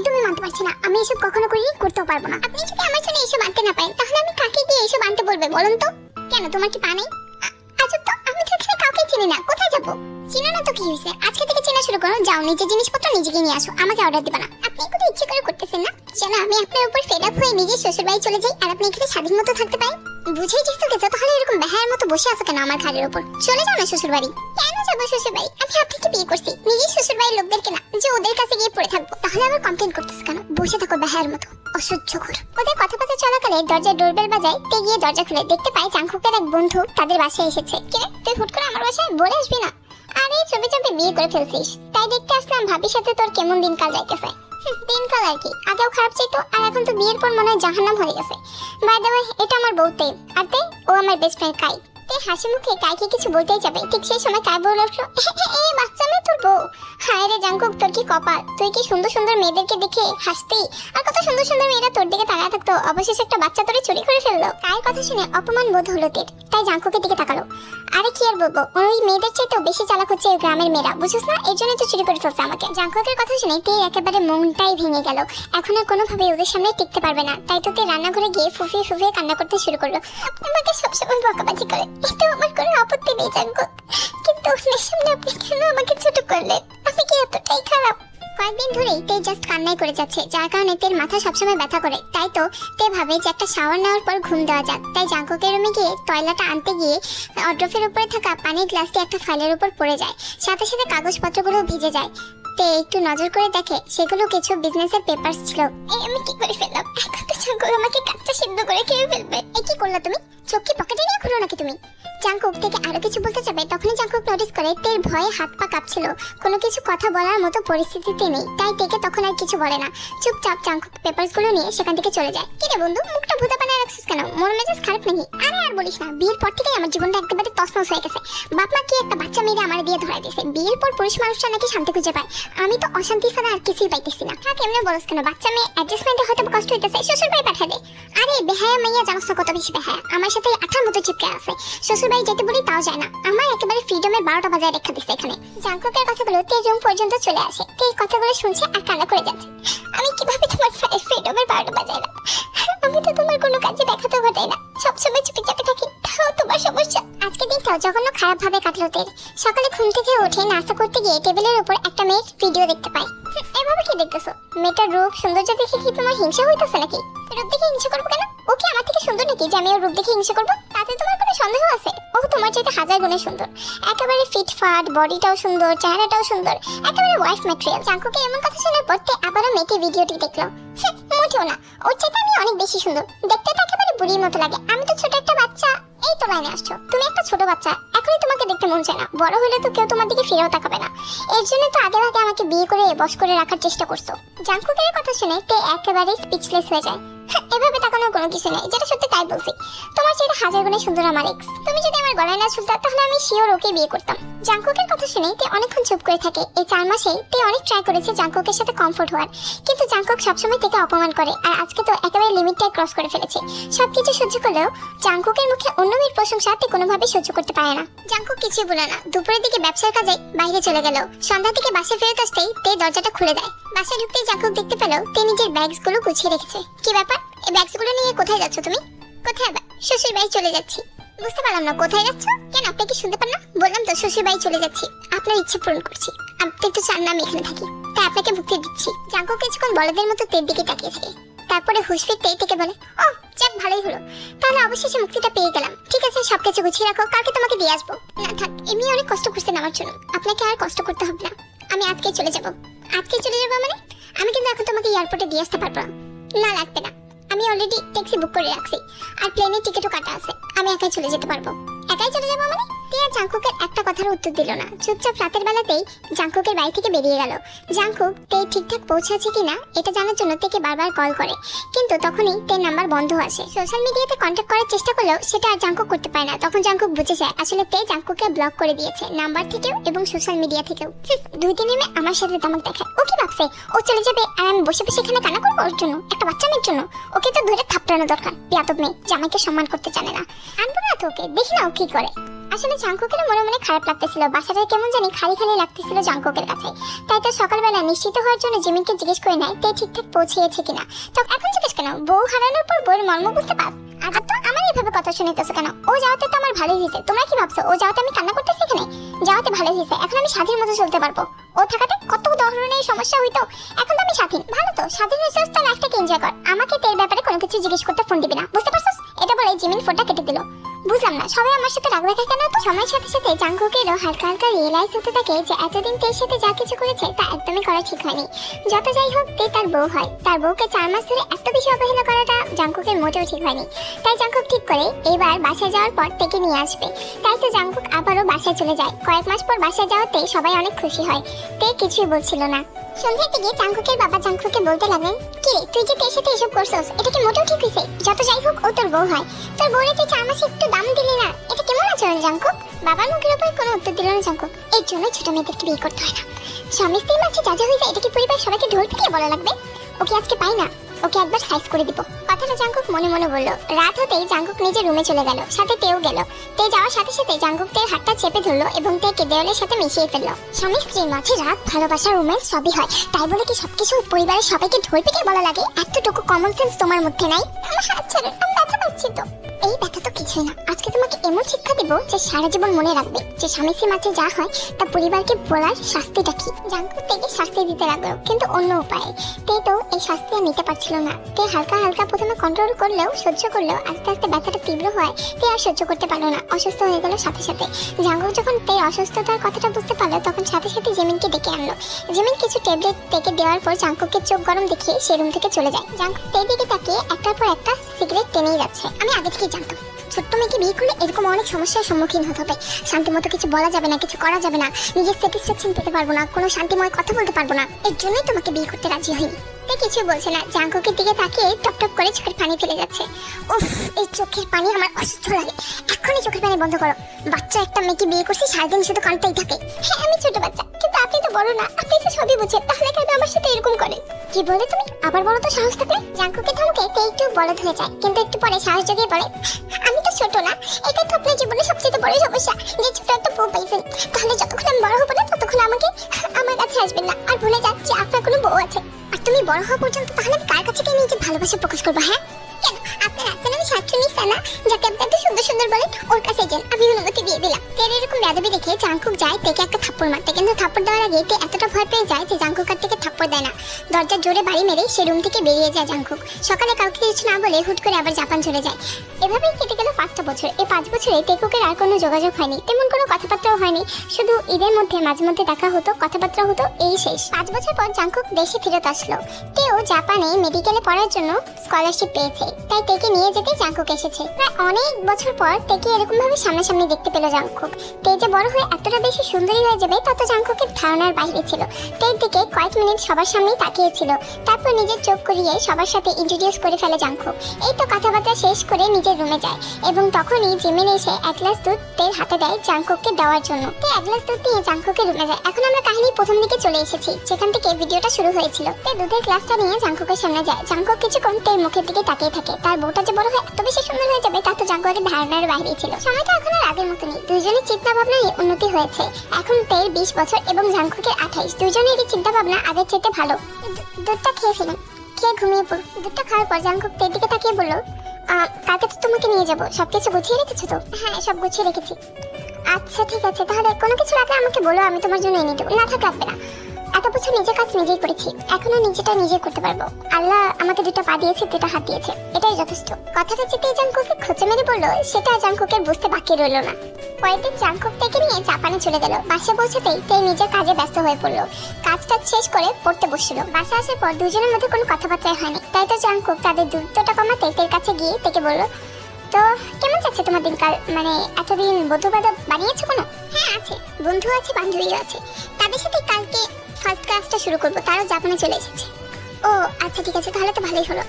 একদমই মানতে পারছি না। আমি এসব কখনো করিনি করতেও পারব না। আপনি যদি আমার জন্য এইসব আনতে না পারেন, তাহলে আমি কাকে গিয়ে এইসব আনতে বলবে বলুন তো? কেন, তোমার কি পা নেই? আচ্ছা তো, আমি তো এখানে কাউকে চিনি না। কোথায় যাব? চিনো না তো কি হয়েছে? আজকে থেকে চেনা শুরু করো, যাও নিজের জিনিসপত্র নিজেকে নিয়ে আসো। আমাকে অর্ডার দিবা না। আপনি কোনো ইচ্ছে করে করতেছেন না? যেন আমি আপনার উপর ফেড আপ হয়ে নিজের শ্বশুর বাড়ি চলে যাই, আর আপনি এখানে স্বাধীন মতো থাকতে পারেন? বুঝেই যেহেতু গেছো তাহলে এরকম বেহায়ের মতো বসে আছো কেন আমার ঘাড়ের উপর? চলে যাও না শ্বশুর বাড়ি কেন যাব শ্বশুর বাড়ি আমি আপনাকে বিয়ে করছি। নিজের শ্বশুর বাড়ির লোকদেরকে না, যে ওদের কাছে গিয়ে পড়ে থাকব। তাহলে আবার কমপ্লেন করতেছ কেন? বসে থাকো বেহায়ের মতো। অসহ্যকর ওদের কথা কথা চলাকালে দরজার ডোরবেল বাজায়, তে গিয়ে দরজা খুলে দেখতে পাই চাংখুকের এক বন্ধু তাদের বাসায় এসেছে। কে? তুই হুট করে আমার বাসায় বলে আসবি না? আরে, ছবি চুপি বিয়ে করে ফেলছিস। তাই দেখতে আসলাম ভাবির সাথে তোর কেমন দিনকাল যাইতেছে। দিন দিনকাল আর কি। আগেও খারাপ চাইতো, আর এখন তো বিয়ের পর মনে হয় জাহান্নাম হয়ে গেছে। বাই দ্য ওয়ে এটা আমার বউতে আর তে ও আমার বেস্ট ফ্রেন্ড কাই তে হাসি মুখে কাইকে কিছু বলতেই যাবে। ঠিক সেই সময় কাই বলে উঠল এই বাচ্চা মেয়ে তোর বউ? হায় রে জাঙ্কুক তোর কি কপাল? তুই কি সুন্দর সুন্দর মেয়েদেরকে দেখে হাসতি? আর কত সুন্দর সুন্দর মেয়েরা তোর দিকে তাকায় থাকতো। অবশেষে একটা বাচ্চা তোরে চুরি করে ফেলল। কায়ের কথা শুনে অপমান বোধ হলো তের। তাই জাঙ্কুকের দিকে তাকালো। আরে কি আর বলব? ওই মেয়েদের চাইতেও বেশি চালাক হচ্ছে ওই গ্রামের মেয়েরা বুঝছিস না? এর জন্য তো চুরি করে ফেলছে আমাকে। জাঙ্কুকের কথা শুনে তে একেবারে মনটাই ভেঙে গেল। এখন আর কোনোভাবে ওদের সামনে টিকতে পারবে না। তাই তো তে রান্নাঘরে গিয়ে ফুফিয়ে ফুফিয়ে কান্না করতে শুরু করল। আমাকে সবসময় বকাবাজি করে এটাও আমার কোনো আপত্তি নেই জাঙ্কুক কিন্তু ওদের সামনে আপনি কেন আমাকে ছোট করলেন? আমি কি এতটাই খারাপ? কয়েকদিন ধরেই তে জাস্ট কান্নাই করে যাচ্ছে, যার কারণে তের মাথা সবসময় ব্যথা করে। তাই তো তে ভাবে যে একটা শাওয়ার নেওয়ার পর ঘুম দেওয়া যাক। তাই জাঙ্কুকের রুমে গিয়ে টয়লেটটা আনতে গিয়ে অড্রফের উপরে থাকা পানির গ্লাসটি একটা ফাইলের উপর পড়ে যায়। সাথে সাথে কাগজপত্রগুলো ভিজে যায়। তে একটু নজর করে দেখে সেগুলো কিছু বিজনেসের পেপারস ছিল। এই আমি কি করে ফেললাম? এখন তো জাঙ্কুক আমাকে কাঁচা সিদ্ধ করে খেয়ে ফেলবে। এই কি করলা তুমি? চোখ কি পকেটে নিয়ে ঘুরো নাকি তুমি? জাঙ্কুক থেকে আরও কিছু বলতে যাবে, তখনই জাঙ্কুক নোটিস করে তের ভয়ে হাত পা কাঁপছিল। কোনো কিছু কথা বলার মতো পরিস্থিতিতে নেই, তাই তেকে তখন আর কিছু বলে না। চুপচাপ জাঙ্কুক পেপারসগুলো নিয়ে সেখান থেকে চলে যায়। কি রে বন্ধু, মুখটা ভূতা পানা রাখছিস কেন? মন মেজাজ খারাপ নাকি? আরে আর বলিস না, বিয়ের পর থেকেই আমার জীবনটা একেবারে তছনছ হয়ে গেছে। বাপ মা কি একটা বাচ্চা মেয়েরা আমার দিয়ে ধরাই দিয়েছে? বিয়ের পর পুরুষ মানুষরা নাকি শান্তি খুঁজে পায়। আমি তো অশান্তি ছাড়া আর কিছুই পাইতেছি না। থাক এমনি বলস কেন, বাচ্চা মেয়ে অ্যাডজাস্টমেন্টে হয়তো কষ্ট হইতেছে শ্বশুর বাড়ি পাঠা দে। আরে বেহায়া মাইয়া জানাস কত বেশি বেহায়া। আমার আঠার মতো চিপকে আছে। শ্বশুর বাড়ি যেতে বলি তাও যায় না। আমার একেবারে ফ্রিডমের বারোটা বাজায় রেখে দিচ্ছে এখানে। জাঙ্কুকের কথাগুলো তে রুম পর্যন্ত চলে আসে তে এই কথাগুলো শুনছে আর কান্না করে যাচ্ছে। আমি কীভাবে তোমার ফ্রিডমের বারোটা বাজাই না? আমি তো তোমার কোনো কাজে ব্যাঘাত ঘটাই না। সবসময় চুপি চাপে থাকি তাও তোমার সমস্যা। আজকে দিনটাও জঘন্য খারাপ ভাবে কাটলো তের। সকালে ঘুম থেকে উঠে নাস্তা করতে গিয়ে টেবিলের উপর একটা মেয়ের ভিডিও দেখতে পায় এভাবে কি দেখতেছো? মেয়েটার রূপ, সৌন্দর্য দেখে কি তোমার হিংসা হইতেছে নাকি? রূপ দেখে হিংসা করব কেন? ও কি আমার থেকে সুন্দর নাকি যে আমি ওর রূপ দেখে হিংসা করব? তাতে তোমার কোনো সন্দেহ আছে? ও তোমার চাইতে হাজার গুণে সুন্দর। একেবারে ফিটফাট বডিটাও সুন্দর, চেহারাটাও সুন্দর। একেবারে ওয়াইফ ম্যাটেরিয়াল চাঙ্কুকে এমন কথা শোনার পর আবারও মেয়েটি ভিডিওটি দেখল। মোটেও না। ওর চাইতে আমি অনেক বেশি সুন্দর। দেখতে তো একেবারে বুড়ির মতো লাগে। আমি তো ছোট একটা বাচ্চা। এই তো লাইনে আসছো। তুমি একটা ছোট বাচ্চা। এখনই তোমাকে দেখতে মন চায় না। বড় হলে তো কেউ তোমার দিকে ফিরেও তাকাবে না। এর জন্য তো আগে আগে আমাকে বিয়ে করে বস করে রাখার চেষ্টা করছ। জাঙ্কুকের কথা শুনে তে একেবারে স্পিচলেস হয়ে যায়। এভাবে তাকানোর কোনো কিছু নেই, যেটা সত্যি তাই বলছি। তোমার চেয়ে হাজার গুণে সুন্দর আমার এক্স তুমি যদি আমার গলায় না ঝুলতা তাহলে আমি শিওর ওকে বিয়ে করতাম। জাঙ্কুকের কথা শুনে তে অনেকক্ষণ চুপ করে থাকে। এই চার মাসে তে অনেক ট্রাই করেছে জাঙ্কুকের সাথে কমফোর্ট হওয়ার। কিন্তু জাঙ্কুক সবসময় থেকে অপমান করে, আর আজকে তো একেবারে লিমিটটাই ক্রস করে ফেলেছে। সবকিছু সহ্য করলেও জাঙ্কুকের মুখে অন্য মেয়ের প্রশংসা তে কোনোভাবেই সহ্য করতে পারে না। জাঙ্কুক কিছুই বলে না। দুপুরের দিকে ব্যবসার কাজে বাইরে চলে গেল। সন্ধ্যা থেকে বাসে ফেরত আসতেই তে দরজাটা খুলে দেয়। বাসায় ঢুকতেই জাঙ্কুক দেখতে পেল তে নিজের ব্যাগসগুলো গুছিয়ে রেখেছে। কি ব্যাপার? এই ব্যাগসগুলো নিয়ে কোথায় যাচ্ছ তুমি? কোথায় শ্বশুর বাড়ি চলে যাচ্ছি। বুঝতে পারলাম না, কোথায় যাচ্ছ? কেন, আপনি কি শুনতে বললাম তো শ্বশুর বাড়ি চলে যাচ্ছি। আপনার পূরণ করছি। আপনি চান না আমি এখানে থাকি। তাই আপনাকে মুক্তি দিচ্ছি। জাঙ্কু কিছুক্ষণ বলদের মতো তের দিকে তাকিয়ে থাকে। তারপরে হুশ ফিরতেই থেকে বলে, ও, যাক, ভালোই হলো। তাহলে অবশেষে মুক্তিটা পেয়ে গেলাম। ঠিক আছে, সবকিছু গুছিয়ে রাখো, কালকে তোমাকে দিয়ে আসব। না, থাক, এমনি অনেক কষ্ট করছেন আমার জন্য। আপনাকে আর কষ্ট করতে হবে না। আমি আজকে চলে যাব। আজকে চলে যাব মানে? আমি কিন্তু এখন তোমাকে এয়ারপোর্টে দিয়ে আসতে পারব না লাগবে না। আমি অলরেডি ট্যাক্সি বুক করে রাখছি। আর প্লেনের টিকিটও কাটা আছে। আমি একাই চলে যেতে পারব। একাই চলে যাব মানে? টিয়া জাঙ্কুকের একটা কথার উত্তর দিল না। চুপচাপ রাতের বেলাতেই জাঙ্কুকের বাড়ি থেকে বেরিয়ে গেল। জাঙ্কুক তে ঠিকঠাক পৌঁছাচ্ছে কিনা, এটা জানার জন্য তেকে বারবার কল করে। কিন্তু তখনই তের নাম্বার বন্ধ আসে। সোশ্যাল মিডিয়াতে কন্ট্যাক্ট করার চেষ্টা করলেও সেটা আর জাঙ্কুক করতে পারে না। তখন জাঙ্কুক বুঝে যায়, আসলে তে জাঙ্কুককে ব্লক করে দিয়েছে, নাম্বার থেকেও এবং সোশ্যাল মিডিয়া থেকেও। দুই দিনের মেয়ে আমার সাথে তামাক দেখায়। ও কি ভাবছে? ও চলে যাবে আর আমি বসে বসে এখানে কানা করব ওর জন্য? একটা বাচ্চা মেয়ের জন্য? ওকে তো ধরে থাপড়ানো দরকার। পিয়াতব মেয়ে জামাইকে সম্মান করতে জানে না। আনব না তো ওকে দেখি না ও কি করে। আসলে জাঙ্কুকের মনে মনে খারাপ লাগতেছিল। বাসাটা কেমন জানি খালি খালি লাগতেছিল জাঙ্কুকের কাছে। তাই তো সকালবেলা নিশ্চিত হওয়ার জন্য জিমিনকে জিজ্ঞেস করে নেয়, তে ঠিকঠাক পৌঁছেছে কিনা? তো এখন জিজ্ঞেস কেন? বউ হারানোর পর বউয়ের মর্ম বুঝতে পার আর তো আমার এইভাবে কথা শুনিতেছো কেন? ও যাওয়াতে তো আমার ভালোই হয়েছে। তোমরা কি ভাবছ? ও যাওয়াতে আমি কান্না করতেছি এখানে? যাওয়াতে ভালোই হয়েছে। এখন আমি স্বাধীন মতো চলতে পারব। ও থাকাতে কত ধরনের সমস্যা হইতো? এখন তো আমি স্বাধীন। ভালো তো? স্বাধীন হয়েছিস তো লাইফটাকে এনজয় কর। আমাকে তের ব্যাপারে কোনো কিছু জিজ্ঞেস করতে ফোন দিবি না। বুঝতে পারছিস? এটা বলে জিমিন ফোনটা কেটে দিল। বুঝলাম না। সবাই আমার সাথে রাগ রাখে কেন তো সময়ের সাথে সাথে জাঙ্কুকেরও হালকা হালকা রিয়েলাইজ হতে থাকে যে এতদিন তের সাথে যা কিছু করেছে, তা একদমই করা ঠিক হয়নি। যত যাই হোক, তে তার বউ হয়। তার বউকে চার মাস ধরে এত বেশি অবহেলা করাটা জাঙ্কুকের মোটেও ঠিক হয়নি। তাই জাঙ্কুক ঠিক করে এবার বাসায় যাওয়ার পর থেকে নিয়ে আসবে। তাই তো জাঙ্কুক আবারও বাসায় চলে যায়। কয়েক মাস পর বাসায় যাওয়াতে সবাই অনেক খুশি হয়। তে কিছুই বলছিল না। সন্ধ্যার দিকে জাঙ্কুকের বাবা জাঙ্কুকে বলতে লাগলেন, কি রে, তুই যে তের সাথে এসব করছস, এটা কি মোটেও ঠিক হয়েছে যত যাই হোক, ও তোর বউ হয়। তোর বউরে তুই চার মাসে একটু দাম দিলি না? এটা কেমন আচরণ জাঙ্কুক বাবার মুখের উপর কোনো উত্তর দিল না জাঙ্কুক এর জন্য ছোট মেয়েদেরকে বিয়ে করতে হয় না। স্বামী স্ত্রীর মাঝে যা যা হয়েছে এটা কি পরিবার সবাইকে ঢোল পিটিয়ে বলা লাগবে? ওকে আজকে পাই না। ওকে একবার সাইজ করে দিব। কথাটা জাঙ্কুক মনে মনে বলল। রাত হতেই জাঙ্কুক নিজের রুমে চলে গেল, সাথে তেও গেল। তে যাওয়ার সাথে সাথে জাঙ্কুক তের হাতটা চেপে ধরলো এবং তেকে দেওয়ালের সাথে মিশিয়ে ফেলল। স্বামী, স্ত্রীর মাঝে রাত ভালোবাসা রোম্যান্স সবই হয়। তাই বলে কি সবকিছু পরিবারের সবাইকে ঢোল পিটিয়ে বলা লাগে? এতটুকু কমন সেন্স তোমার মধ্যে নাই? আমার হাত ছাড়ুন আমি ব্যথা পাচ্ছি তো। এই ব্যথা তো কিছুই না। আজকে তোমাকে এমন শিক্ষা দেবো যে সারা জীবন মনে রাখবে যে স্বামী স্ত্রীর মাঝে যা হয়, তা পরিবারকে বলার শাস্তিটা কি? জাঙ্কুক থেকে শাস্তি দিতে লাগল, কিন্তু অন্য উপায়ে। তে তো এই শাস্তি নিতে পারছিল না। তে হালকা হালকা প্রথমে কন্ট্রোল করলেও, সহ্য করলেও আস্তে আস্তে ব্যথাটা তীব্র হয়, তে আর সহ্য করতে পারল না, অসুস্থ হয়ে গেল সাথে সাথে। জাঙ্কুক যখন তে অসুস্থতার কথাটা বুঝতে পারল, তখন সাথে সাথে জিমিনকে ডেকে আনলো। জিমিন কিছু ট্যাবলেট থেকে দেওয়ার পর জাঙ্কুককে চোখ গরম দেখিয়ে সে রুম থেকে চলে যায়। জাঙ্কুক তে দিকে তাকিয়ে একটার পর একটা সিগারেট টেনেই যাচ্ছে। আমি আগে থেকেই জানতাম, ছোট্ট মেয়েকে বিয়ে করলে এরকম অনেক সমস্যার সম্মুখীন হতে হবে। শান্তি মতো কিছু বলা যাবে না, কিছু করা যাবে না। নিজের স্যাটিসফ্যাকশন পেতে পারব না, কোনো শান্তিময় কথা বলতে পারব না। এর জন্যই তোমাকে বিয়ে করতে রাজি হইনি তে কিছু বলছে না। জাঙ্কুকের দিকে তাকিয়ে টপ টপ করে চোখের পানি ফেলে যাচ্ছে। উফ, এই চোখের পানি আমার অসহ্য লাগে। এখনই চোখের পানি বন্ধ করো। বাচ্চা একটা মেয়েকে বিয়ে করছি, সারাদিন শুধু কানতেই থাকে। হ্যাঁ আমি ছোট বাচ্চা, কিন্তু আপনি তো বড় না। আপনি তো সবই বুঝেন, তাহলে কেন আমার সাথে এরকম করেন কি বলে তুমি? আবার বলো তো সাহস থাকলে। জাঙ্কুকে ধমকে তে একটু বলদ হয়ে যায়, কিন্তু একটু পরে সাহস জগিয়ে পড়ে আমি তো ছোট না, এটাই তো আপনার জীবনে সবচেয়ে বড় সমস্যা। যে ছোট একটা বউ পাইছেন, তাহলে যতক্ষণ আমি বড় হব না, ততক্ষণ আমাকে আমার কাছে আসবেন না। আর ভুলে যাচ্ছে আপনার কোনো বউ আছে। আর তুমি বড় হওয়া পর্যন্ত তাহলে আমি কার কাছে গিয়ে নিজের ভালোবাসা প্রকাশ করব হ্যাঁ? কেন? না? যাকে আপনি এত সুন্দর সুন্দর বলেন ওর কাছে যান। আমি অনুমতি দিয়ে দিলাম। তের এরকম বেদবি দেখে জাঙ্কুক যায় তেকে একটা থাপ্পড় মারতে। কিন্তু থাপ্পড় দেওয়ার আগে তে এতটা ভয় পেয়ে যায় যে জাঙ্কুক আর থেকে থাপ্পড় দেয় না। দরজা জোরে বাড়ি মেরে সে রুম থেকে বেরিয়ে যায় জাঙ্কুক সকালে কাউকে কিছু না বলে হুট করে আবার জাপান চলে যায়। এভাবেই কেটে গেল পাঁচটা বছর। এই পাঁচ বছরে তেকুকের আর কোনো যোগাযোগ হয়নি। তেমন কোনো কথাবার্তাও হয়নি। শুধু ঈদের মধ্যে, মাঝে মধ্যে দেখা হতো, কথাবার্তা হতো, এই শেষ। পাঁচ বছর পর জাঙ্কুক দেশে ফেরত আসলো। তেও জাপানে মেডিকেলে পড়ার জন্য স্কলারশিপ পেয়েছে। তাই তেকে নিয়ে যেতে জাঙ্কুক এসেছে। প্রায় অনেক বছর পর তেকে এরকম ভাবে সামনাসামনি দেখতে পেল জাঙ্কুক তে যে বড় হয়ে এতটা বেশি সুন্দরী হয়ে যাবে, তা তো জাঙ্কুকের ধারণার বাইরে ছিল। তের দিকে কয়েক মিনিট সবার সামনেই তাকিয়েছিল। তারপর নিজের চোখ করিয়ে সবার সাথে ইন্ট্রোডিউস করে ফেলে জাঙ্কুক এই তো কথাবার্তা শেষ করে নিজের রুমে যায় এবং তখনই জিমিন এসে এক গ্লাস দুধ তের হাতে দেয় জাঙ্কুককে দেওয়ার জন্য। তে এক গ্লাস দুধ দিয়ে জাঙ্কুকের রুমে যায়। এখন আমরা কাহিনী প্রথম দিকে চলে এসেছি, যেখান থেকে ভিডিওটা শুরু হয়েছিল। তে দুধের গ্লাসটা নিয়ে জাঙ্কুকের সামনে যায়। জাঙ্কুক কিছুক্ষণ তের মুখের দিকে তাকিয়ে থাকে। তার বউটা যে বড় হয়ে এত বেশি সুন্দর হয়ে যাবে, তা তো জাঙ্কুকের ধারণার বাইরে ছিল। সময়টা এখন আর আগের মতো নেই দুজনের চিন্তা ভাবনায় উন্নতি হয়েছে। এখন তের বিশ বছর এবং জাঙ্কুকের আঠাইশ। দুজনেরই চিন্তা ভাবনা আগের চেয়ে ভালো। দুধটা খেয়ে ফেলুন। খেয়ে ঘুমিয়ে পড়ুন। দুধটা খাওয়ার পর জাঙ্কুক তের দিকে তাকিয়ে বলল কালকে তো তোমাকে নিয়ে যাব। সবকিছু গুছিয়ে রেখেছো তো? হ্যাঁ সব গুছিয়ে রেখেছি। আচ্ছা ঠিক আছে। তাহলে কোনো কিছু লাগলে আমাকে বলো, আমি তোমার জন্য এনে দেবো। না থাক লাগবে না। এত বছর নিজের কাজ নিজেই করেছি। এখনও নিজেটা নিজে করতে পারব। আল্লাহ আমাকে দুটো পা দিয়েছে, দুটো হাত দিয়েছে। এটাই যথেষ্ট। কথাটা যেতে জাঙ্কুকে খোঁচে মেরে বলল, সেটা জাঙ্কুকের বুঝতে বাকি রইল না। পরের দিন জাঙ্কুক থেকে নিয়ে জাপানে চলে গেল। বাসে পৌঁছাতেই তে নিজের কাজে ব্যস্ত হয়ে পড়ল। কাজটা শেষ করে পড়তে বসছিল। বাসে আসার পর দুজনের মধ্যে কোনো কথাবার্তাই হয়নি। তাই তো জাঙ্কুক তাদের দূরত্বটা কমাতে তের কাছে গিয়ে থেকে বলল, তো কেমন যাচ্ছে তোমার দিনকাল? মানে এতদিন বন্ধু বান্ধব বানিয়েছো কোনো? হ্যাঁ আছে। বন্ধু আছে, বান্ধবীও আছে। তাদের সাথে কালকে ফার্স্ট ক্লাসটা শুরু করব তারাও জাপানে চলে এসেছে। ও আচ্ছা ঠিক আছে তাহলে তো ভালোই হলো।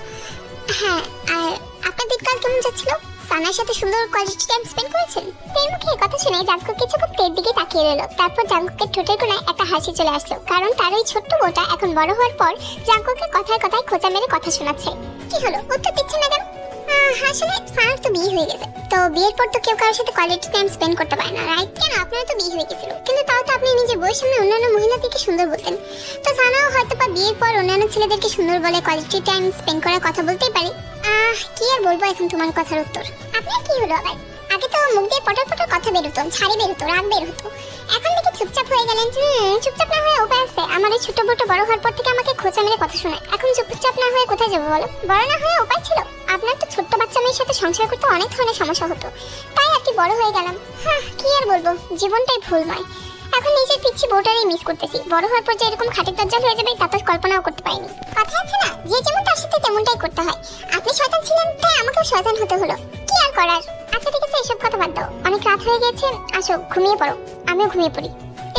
হ্যাঁ আর আপনার দিনকাল কেমন যাচ্ছিল? সানার সাথে সুন্দর কোয়ালিটি টাইম স্পেন্ড করেছেন? তের মুখে কথা শুনে জাঙ্কুক কিছুক্ষণ তের দিকে তাকিয়ে রইল। তারপর জাঙ্কুকের ঠোঁটের কোনায় একটা হাসি চলে আসলো কারণ তার ওই ছোট্ট বউটা এখন বড় হওয়ার পর জাঙ্কুকের কথায় কথায় খোঁচা মেরে কথা শোনাচ্ছে। কি হলো? উত্তর দিচ্ছে আহ, আসলে সানার তো বিয়ে হয়ে গেছে। তো বিয়ের পর তো কেউ কারোর সাথে কোয়ালিটি টাইম স্পেন্ড করতে পারে না। রাইট কেন? আপনার তো বিয়ে হয়ে গেছিল। কিন্তু তাও তো আপনি নিজের বউয়ের সামনে অন্যান্য মহিলাদেরকে সুন্দর বলতেন। তো সানাও হয়তো বা বিয়ের পর অন্যান্য ছেলেদেরকে সুন্দর বলে কোয়ালিটি টাইম স্পেন্ড করার কথা বলতেই পারে। আহ, কি আর বলব এখন তোমার কথার উত্তর? আপনার কি হলো আবার? আগে তো মুখ দিয়ে পটর পটর কথা বেরোতো ছাড়ি বেরোতো, রাগ বের হতো এখন চুপচাপ হয়ে গেলেন। চুপচাপ না হয়ে উপায় আছে। আমার এই ছোট বড় বড় হওয়ার পর থেকে আমাকে খোঁচা মেরে কথা শোনায়। এখন চুপচাপ না হয়ে কোথায় যাব বলো? বড় না হয়ে উপায় ছিল? আপনার তো ছোট্ট বাচ্চা মেয়ের সাথে সংসার করতে অনেক ধরনের সমস্যা হতো। তাই আর কি বড় হয়ে গেলাম। হ্যাঁ কি আর বলব? জীবনটাই ভুলময়। এখন নিজের পিচ্ছি বউটারই মিস করতেছি। বড় হওয়ার পর যে এরকম খাটের দরজাল হয়ে যাবে, তা তো কল্পনাও করতে পারিনি। কথা আছে না? যে যেমন তার সাথে তেমনটাই করতে হয়। আপনি শয়তান ছিলেন, তাই আমাকেও শয়তান হতে হলো। কি আর করার? আচ্ছা ঠিক আছে, এসব কথা বাদ দাও। অনেক রাত হয়ে গেছে। আসো, ঘুমিয়ে পড়ো। আমিও ঘুমিয়ে পড়ি।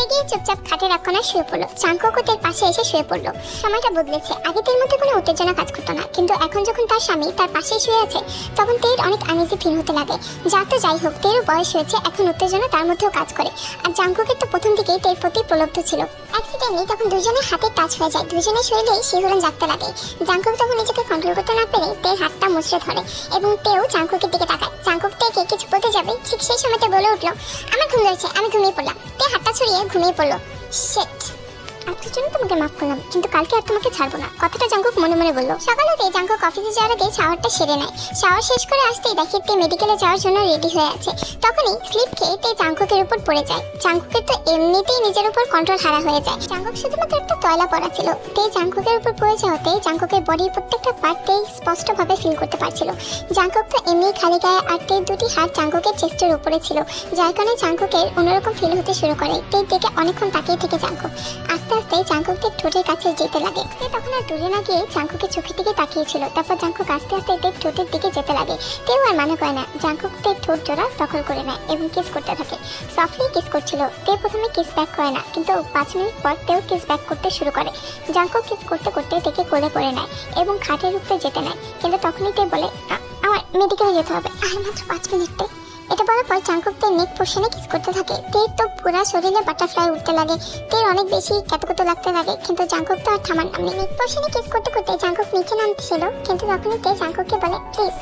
এগিয়ে চুপচাপ খাটের এক শুয়ে পড়ল। চাঙ্কুকও তের পাশে এসে শুয়ে পড়ল। সময়টা বদলেছে। আগে তের মধ্যে কোনো উত্তেজনা কাজ করতো না। কিন্তু এখন যখন তার স্বামী তার পাশেই শুয়ে আছে, তখন তের অনেক আনইজি ফিল হতে লাগে। যা তো যাই হোক, তেরও বয়স হয়েছে, এখন উত্তেজনা তার মধ্যেও কাজ করে। আর জাঙ্কুকের তো প্রথম দিকেই তের প্রতি প্রলব্ধ ছিল। অ্যাক্সিডেন্টলি তখন দুজনের হাতে টাচ হয়ে যায়। দুজনের শরীরেই শিহরণ জাগতে লাগে। জাঙ্কুক তখন নিজেকে কন্ট্রোল করতে না পেরে তের হাতটা মুচড়ে ধরে এবং তেও জাঙ্কুকের দিকে তাকায়। জাঙ্কুক তেকে কিছু বলতে যাবে, ঠিক সেই সময়তে বলে উঠল, আমার ঘুম ধরেছে, আমি ঘুমিয়ে পড়লাম। তে হাতটা ছড়িয়ে ঘুমিয়ে পড়ল শেট আজকের জন্য তোমাকে মাফ করলাম, কিন্তু কালকে আর তোমাকে ছাড়বো না। কথাটা জাঙ্কুক মনে মনে বলল। সকালেতে জাঙ্কুক অফিসে যাওয়ার আগে শাওয়ারটা সেরে নেয়। শাওয়ার শেষ করে আসতেই দেখে তে মেডিকেলে যাওয়ার জন্য রেডি হয়ে আছে। তখনই স্লিপ খেয়ে তে জাঙ্কুকের উপর পড়ে যায়। জাঙ্কুকের তো এমনিতেই নিজের উপর কন্ট্রোল হারা হয়ে যায়। জাঙ্কুক শুধুমাত্র একটা তয়লা পড়া ছিল। তে জাঙ্কুকের উপর পড়ে যাওয়াতে জাঙ্কুকের বডির প্রত্যেকটা পার্টতেই স্পষ্টভাবে ফিল করতে পারছিল। জাঙ্কুক তো এমনি খালি গায়ে আর তের দুটি হাত জাঙ্কুকের চেস্টের উপরে ছিল। যার কারণে জাঙ্কুকের অন্যরকম ফিল হতে শুরু করে। তে দেখে অনেকক্ষণ তাকিয়ে থেকে জাঙ্কুক। আস্তে আস্তে আস্তে জাঙ্কুকদের ঠোঁটের কাছে যেতে লাগে। তে তখন আর দূরে না গিয়ে জাঙ্কুকের চোখের দিকে তাকিয়েছিল। তারপর জাঙ্কুক আস্তে আস্তে তের ঠোঁটের দিকে যেতে লাগে। তেও আর মানে করে না জাঙ্কুক তের ঠোঁট জোড়া দখল করে নেয় এবং কিস করতে থাকে। সফটলি কিস করছিল, তে প্রথমে কিস ব্যাক করে না, কিন্তু পাঁচ মিনিট পর তেও কিস ব্যাক করতে শুরু করে। জাঙ্কুক কিস করতে করতে তেকে কোলে করে নেয় এবং খাটের উপরে যেতে নেয়, কিন্তু তখনই তে বলে আমার মেডিকেলে যেতে হবে। আর মাত্র পাঁচ মিনিটে এটা বলার পর চাঙ্কুক তের নেক পোর্শনে কিস করতে থাকে। তের তো পুরো শরীরে বাটারফ্লাই উঠতে লাগে। তের অনেক বেশি ক্যাতকুতো লাগতে লাগে কিন্তু জাঙ্কুক তো আর থামার নাম নেক পোর্শনে কিস করতে করতে জাঙ্কুক নিচে নামছিল কিন্তু তখনই তে জাঙ্কুককে বলে প্লিজ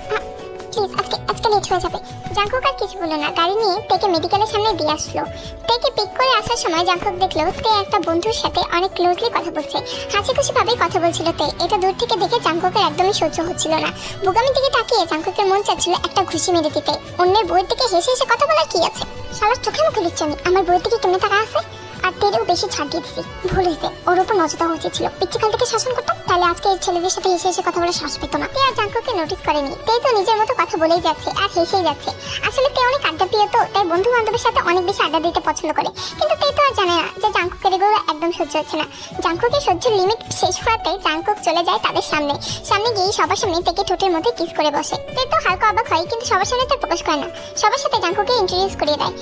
প্লিজ আজকে আজকে লেট হয়ে যাবে। জাঙ্কুক আর কিছু বলল না। গাড়ি নিয়ে তেকে মেডিকেলের সামনে দিয়ে আসলো। তেকে পিক করে আসার সময় জাঙ্কুক দেখল, তে একটা বন্ধুর সাথে অনেক ক্লোজলি কথা বলছে। হাসি খুশি ভাবেই কথা বলছিল তে। এটা দূর থেকে দেখে জাঙ্কুকের একদমই সহ্য হচ্ছিল না। বুগামির দিকে তাকিয়ে জাঙ্কুকের মন চাচ্ছিল একটা ঘুষি মেরে দিতে। অন্যের বইয়ের দিকে হেসে হেসে কথা বলার কি আছে? সবার চোখে মুখে দিচ্ছি আমি আমার বইয়ের দিকে কেমনে টাকা আছে? আর তেরেও বেশি ছাড় দিয়ে দিছি ভুল হয়েছে। ওর উপর নজর দেওয়া উচিত ছিল। পিচ্ছিকাল থেকে শাসন করতাম, তাহলে আজকে এই ছেলেদের সাথে হেসে হেসে কথা বলে শ্বাস পেতো না। তে আর জাঙ্কুকে নোটিস করেনি। তে তো নিজের মতো কথা বলেই যাচ্ছে আর হেসেই যাচ্ছে। আসলে তে অনেক আড্ডা প্রিয় তো, তাই বন্ধু বান্ধবের সাথে অনেক বেশি আড্ডা দিতে পছন্দ করে। কিন্তু তে তো আর জানে না যে জাঙ্কুকের এগুলো একদম সহ্য হচ্ছে না। জাঙ্কুকের সহ্যের লিমিট শেষ হওয়াতে জাঙ্কুক চলে যায় তাদের সামনে। সামনে গিয়ে সবার সামনে থেকে ঠোঁটের মধ্যে কিস করে বসে। তে তো হালকা অবাক হয়, কিন্তু সবার সামনে তার প্রকাশ করে না। সবার সাথে জাঙ্কুকে ইন্ট্রোডিউস করিয়ে দেয়।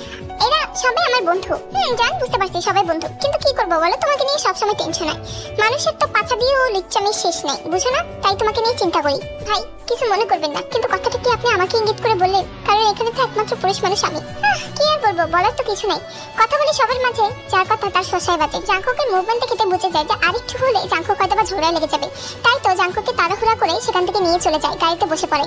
এরা সবাই আমার বন্ধু। হুম, জান, বুঝতে পারছি সবাই বন্ধু। কিন্তু কি করব বলো? তোমাকে নিয়ে সবসময় টেনশন হয়। মানুষের তো পাছা দিয়েও লিচ্চামির শেষ নেই, বুঝো না? তাই তোমাকে নিয়ে চিন্তা করি। ভাই, কিছু মনে করবেন না। কিন্তু কথাটা কি আপনি আমাকে ইঙ্গিত করে বললেন? কারণ এখানে তো একমাত্র পুরুষ মানুষ আমি। কি আর বলব? বলার তো কিছু নাই। কথা বলে সবার মাঝে, যার কথা তার শশায় বাজে। জাঙ্কুকের মুভমেন্ট দেখে বুঝে যায় যে আরেকটু হলে জাঙ্কুক হয়তো বা ঝোড়ায় লেগে যাবে। তাই তো জাঙ্কুককে তাড়াহুড়া করে সেখান থেকে নিয়ে চলে যায়, গাড়িতে বসে পড়ে।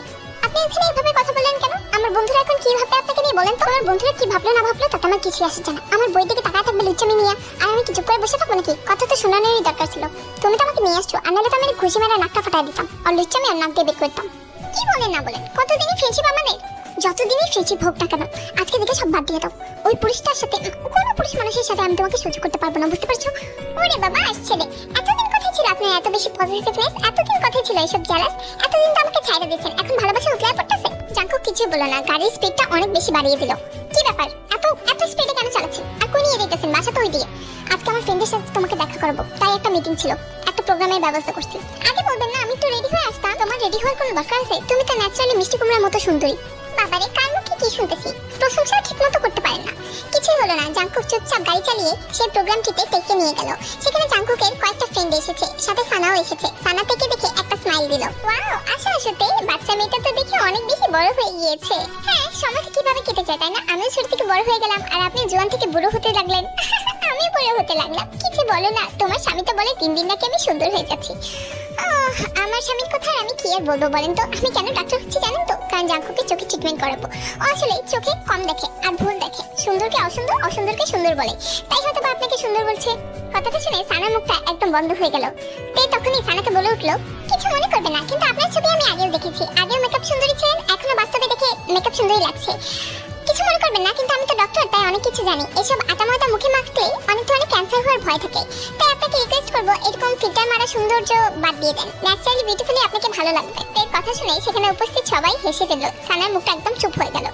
আপনি এখানে এইভাবে কথা বললেন কেন? আমার বন্ধুরা এখন কি ভাববে আপনাকে নিয়ে বলেন তো? আমার বন্ধুরা কি ভাবলো না ভাবলো তাতে আমার কিছু আসে জানা আমার বই দিকে তাকায় থাকবে লুচ্চামি নিয়ে আর আমি কি চুপ করে বসে থাকব নাকি? কথা তো শোনানোরই দরকার ছিল। তুমি তো আমাকে নিয়ে আসছো, আর নাহলে তো আমি খুশি মেরে নাকটা ফাটাই দিতাম। আর লুচ্চামি আর নাক দিয়ে বের করতাম। কি বলেন না বলেন? কতদিনই ফ্রেন্ডশিপ আমাদের? যতদিনই ফ্রেন্ডশিপ হোক না কেন, আজকে দেখে সব বাদ দিয়ে দাও। ওই পুরুষটার সাথে, কোনো পুরুষ মানুষের সাথে আমি তোমাকে সহ্য করতে পারব না, বুঝতে পারছ? ওরে বাবা, আসছে রে। এতদিন ছিল আপনার এত বেশি পজিটিভনেস এতদিন কথাই ছিল এসব জ্যালাস এতদিন তো আমাকে ছাইড়া দিয়েছেন, এখন ভালোবাসা উতলায় পড়তেছে? জাঙ্কু কিছু বলো না, গাড়ির স্পিডটা অনেক বেশি বাড়িয়ে দিল। কি ব্যাপার? এত এত স্পিডে কেন চালাচ্ছেন? আর কোন নিয়ে যেতেছেন, বাসা তো ওই দিয়ে আজকে আমার ফ্রেন্ডের সাথে তোমাকে দেখা করব, তাই একটা মিটিং ছিল, একটা প্রোগ্রামের ব্যবস্থা করছি। আগে বলবেন না, আমি তো রেডি হয়ে আসতাম, তোমার রেডি হওয়ার কোনো দরকার আছে? তুমি তো ন্যাচারালি মিষ্টি কুমড়ার মতো সুন্দরী। বাবারে, কার মুখে কি শুনতেছি? প্রশংসা ঠিক মতো করতে পারেন না। কিছুই হলো না। জাঙ্কুক চুপচাপ গাড়ি চালিয়ে সেই প্রোগ্রামটিতে টেকে নিয়ে গেল। সেখানে জাঙ্কুকের কয়েকটা ফ্রেন্ড এসেছে, সাথে সানাও এসেছে। সানা থেকে দেখে একটা স্মাইল দিল। ওয়াও আসো আসোতে বাচ্চা মেয়েটা তো দেখে অনেক বেশি বড় হয়ে গিয়েছে। হ্যাঁ সময় কীভাবে কেটে যায়, তাই না? আমিও ছোট থেকে বড় হয়ে গেলাম, আর আপনি জোয়ান থেকে বুড়ো হতে লাগলেন। আমিও বড় হতে লাগলাম। কিছু বলো না, তোমার স্বামী তো বলে দিন দিন নাকি আমি সুন্দর হয়ে যাচ্ছি। আমার স্বামীর কথা আমি কি আর বলব বলেন তো? আমি কেন ডাক্তার হচ্ছি জানেন তো? কারণ জাঙ্কুকে চোখে ট্রিটমেন্ট করাবো। আসলে চোখে কম দেখে আর ভুল দেখে। সুন্দরকে অসুন্দর, অসুন্দরকে সুন্দর বলে। তাই হয়তো বা আপনাকে সুন্দর বলছে। কথাটা শুনে সানার মুখটা একদম বন্ধ হয়ে গেল। তে তখনই সানাকে বলে উঠল, কিছু মনে করবে না, কিন্তু আপনার ছবি আমি আগেও দেখেছি। আগেও মেকআপ সুন্দরী ছিলেন, এখনও বাস্তবে দেখে মেকআপ সুন্দরী লাগছে। কিছু মনে করবেন না, কিন্তু আমি তো ডক্টর তাই অনেক কিছু জানি। এসব আটামাটা মুখে মাখতে অনেক ধরনের ক্যান্সার হওয়ার ভয় থাকে। তাই করব, এরকম ফিল্টার মারা সৌন্দর্য বাদ দিয়ে দেন। ন্যাচারালি বিউটিফুলি আপনাকে ভালো লাগবে। এর কথা শুনে সেখানে উপস্থিত সবাই হেসে দিল সানার মুখটা একদম চুপ হয়ে গেল।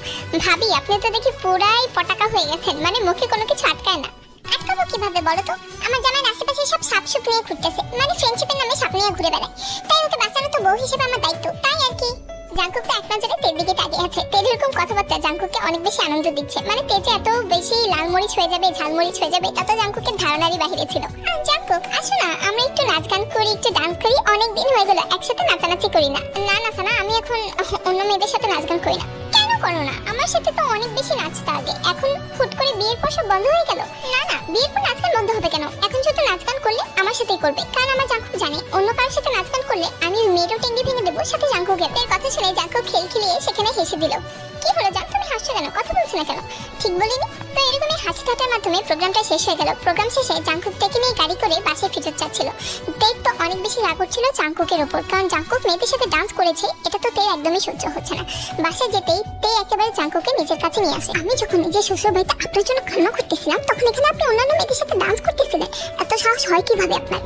ভাবি, আপনি তো দেখি পুরাই পটাকা হয়ে গেছেন। মানে মুখে কোনো কিছু আটকায় না। আটকাবো কীভাবে বলো তো? আমার জামাইয়ের আশেপাশে সব সাপ সুপ নিয়ে ঘুরতেছে। মানে ফ্রেন্ডশিপের নামে সাপ নিয়ে ঘুরে বেড়ায়। তাই ওকে বাঁচানো তো বউ হিসেবে আমার দায়িত্ব। তাই আর কি। জাঙ্কুক তো এক নজরে তের দিকে তাকিয়ে আছে। তের এরকম কথাবার্তা জাঙ্কুককে অনেক বেশি আনন্দ দিচ্ছে। মানে তেজে এত বেশি লাল মরিচ হয়ে যাবে, ঝাল মরিচ হয়ে যাবে, তা তো জাঙ্কুকের ধারণারই বাহিরে ছিল। জাঙ্কুক আসো না, আমরা একটু নাচ গান করি, একটু ডান্স করি, অনেক দিন হয়ে গেল, একসাথে নাচানাচি করি না। না না, সানা, আমি এখন অন্য মেয়েদের সাথে নাচ গান করি না। করো না। আমার সাথে তো অনেক বেশি নাচতে আগে এখন ফুট করে বিয়ের পর সব বন্ধ হয়ে গেল? না না, বিয়ের পর নাচ গান বন্ধ হবে কেন? এখন শুধু নাচ গান করলে আমার সাথেই করবে। কারণ আমার জাঙ্কুক জানে, অন্য কারোর সাথে নাচ গান করলে আমি মেয়েরও টেঙ্গি ভেঙে দেবো, সাথে জাঙ্কুকে এর কথা শুনে জাঙ্কুক খেল খেলিয়ে সেখানে হেসে দিল। কি হলো তুমি হাসছো কেন? কথা বলছো না কেন? ঠিক বলিনি? তো এরকমই হাসি ঠাট্টার মাধ্যমে প্রোগ্রামটা শেষ হয়ে গেল। প্রোগ্রাম শেষে জাংকুক থেকে নিয়ে গাড়ি করে বাসে ফিরত যাচ্ছিল। তের তো অনেক বেশি রাগ হচ্ছিল জাংকুকের ওপর কারণ জাংকুক মেয়েদের সাথে ডান্স করেছে, এটা তো তে একদমই সহ্য হচ্ছে না। বাসে যেতেই তে একেবারে জাংকুকে নিজের কাছে নিয়ে আসে। আমি যখন নিজের শ্বশুর বাড়িতে আপনার জন্য খান্না করতেছিলাম, তখন এখানে আপনি অন্যান্য মেয়েদের সাথে ডান্স করতেছিলেন। এত সাহস হয় কীভাবে আপনার?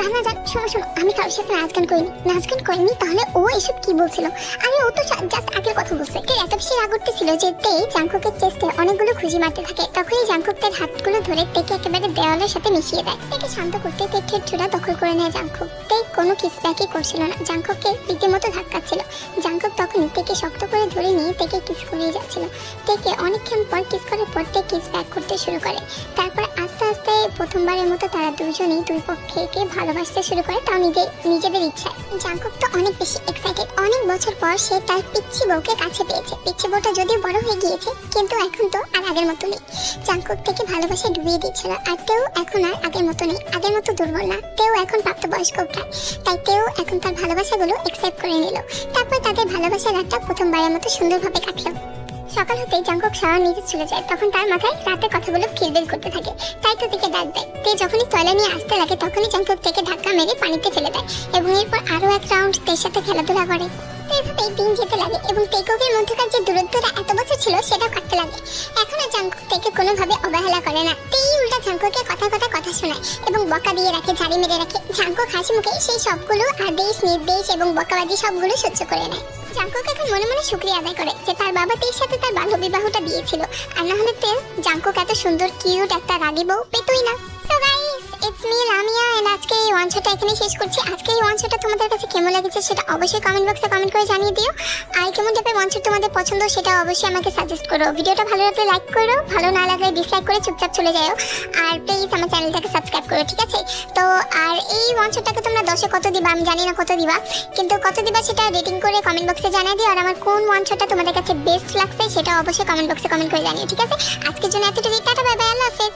রানা জান, শোনো শোনো, আমি কারোর সাথে নাচ গান করিনি। নাচ গান করিনি, তাহলে ও এসব কি বলছিল? আরে, ও তো জাস্ট আগের কথা বলছে। এত বেশি রাগ উঠতেছিল যে তে জাংকুকের চেস্টে অনেকগুলো খুঁজি মারতে থাকে। তখনই জাংকুক তার হাতগুলো ধরে তেকে একেবারে দেওয়ালের সাথে মিশিয়ে দেয়। তাকে শান্ত করতে তেকের চূড়া দখল করে নেয় জাংকুক। তে কোনো কিস ব্যাকই করছিল না। জাংকুককে রীতিমতো ধাক্কা ছিল জাংকুক তখনই তেকে শক্ত করে ধরে নিয়ে তেকে কিস করিয়ে যাচ্ছিল। তেকে অনেকক্ষণ পর কিস করার পর তে কিস ব্যাক করতে শুরু করে। তারপর আস্তে আস্তে প্রথমবারের মতো তারা দুজনেই দুই পক্ষকে ভালোবাসতে শুরু করে, তাও নিজে নিজেদের ইচ্ছায়। জাংকুক তো অনেক বেশি এক্সাইটেড অনেক বছর পর সে তার পিচ্ছি বউকে কাছে পেয়েছে। পিচ্ছি বউটা যদিও বড় হয়ে গিয়েছে, কিন্তু এখন তো আর আগের মতো নেই। জাংকুক থেকে ভালোবাসা ডুবিয়ে দিচ্ছিল, আর তেও এখন আর আগের মতো নেই। আগের মতো দুর্বল না। তেও এখন প্রাপ্তবয়স্ক প্রায়। তাই তেও এখন তার ভালোবাসাগুলো একসেপ্ট করে নিল। তারপর তাদের ভালোবাসার রাতটা প্রথমবারের মতো সুন্দরভাবে কাটলো। সকাল হতেই জাংকুক সারা নিচে চলে যায়। তখন তার মাথায় রাতের কথাগুলো খিলবিল করতে থাকে। তাই তো থেকে ডাক দেয়। তে যখনই তয়লা নিয়ে আসতে লাগে, তখনই জাংকুক থেকে ধাক্কা মেরে পানিতে ফেলে দেয় এবং এরপর আরও এক রাউন্ড তের সাথে খেলাধুলা করে। এভাবেই দিন যেতে লাগে এবং তেককের মধ্যকার যে দূরত্বটা এত বছর ছিল, সেটাও কাটতে লাগে। এখন আর কোনোভাবে অবহেলা করে না। তেই উল্টা জাংকুকে কথা কথা কথা শোনায় এবং বকা দিয়ে রাখে, ঝাড়ি মেরে রাখে। জাংকুক হাসি মুখে সেই সবগুলো আদেশ, নির্দেশ এবং বকাবাজি সবগুলো সহ্য করে নেয়। জাংকুক এখন মনে মনে শুক্রিয়া আদায় করে যে তার বাবা তীর সাথে তার বাল্য বিবাহটা দিয়েছিল। আর না হলে তেল জাঙ্কুক এত সুন্দর কিউট একটা রাগিব বউ পেতই না। ইটস মি লামিয়া এন্ড আজকে এই ওয়ান শটটা এখানেই শেষ করছি। আজকে এই ওয়ান শটটা তোমাদের কাছে কেমন লেগেছে সেটা অবশ্যই কমেন্ট বক্সে কমেন্ট করে জানিয়ে দিও। আর কেমন টাইপের ওয়ান শট তোমাদের পছন্দ সেটা অবশ্যই আমাকে সাজেস্ট করো। ভিডিওটা ভালো লাগলে লাইক করো, ভালো না লাগলে ডিসলাইক করে চুপচাপ চলে যাও। আর প্লিজ আমার চ্যানেলটাকে সাবস্ক্রাইব করো, ঠিক আছে? তো আর এই ওয়ান শটটাকে তোমরা দশে কত দিবা? আমি জানি না কত দিবা। কিন্তু কত দিবা সেটা রেটিং করে কমেন্ট বক্সে জানিয়ে দিও। আর আমার কোন ওয়ান শটটা তোমাদের কাছে বেস্ট লাগছে সেটা অবশ্যই কমেন্ট বক্সে কমেন্ট করে জানিও, ঠিক আছে? আজকের জন্য এতটুকুই। টাটা বাই বাই আল্লাহ হাফেজ।